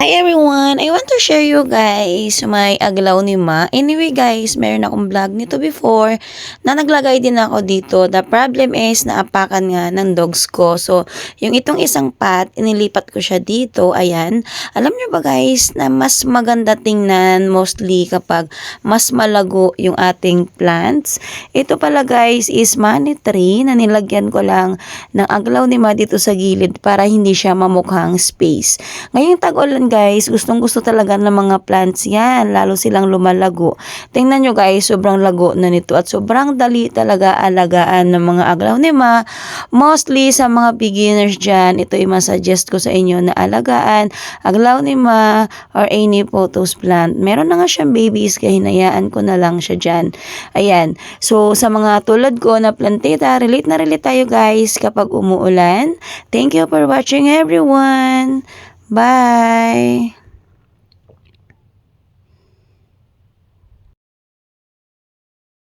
Hi everyone! I want to share you guys my aglaw ni Ma. Anyway guys, meron akong vlog nito before na naglagay din ako dito. The problem is naapakan nga ng dogs ko. So, yung itong isang pot, inilipat ko siya dito. Ayan. Alam nyo ba guys na mas maganda tingnan mostly kapag mas malago yung ating plants. Ito pala guys is money tree na nilagyan ko lang ng aglaw ni Ma dito sa gilid para hindi siya mamukhang space. Ngayong tag-ulan guys, gustong gusto talaga ng mga plants yan, lalo silang lumalago. Tingnan nyo guys, sobrang lago na nito at sobrang dali talaga alagaan ng mga aglaw ni Ma. Mostly sa mga beginners dyan, ito yung masuggest ko sa inyo na alagaan aglaw ni Ma or any photos plant. Meron na nga siyang babies, kaya hinayaan ko na lang siya dyan. Ayan. So, sa mga tulad ko na plantita, relate na relate tayo guys kapag umuulan. Thank you for watching everyone. Bye!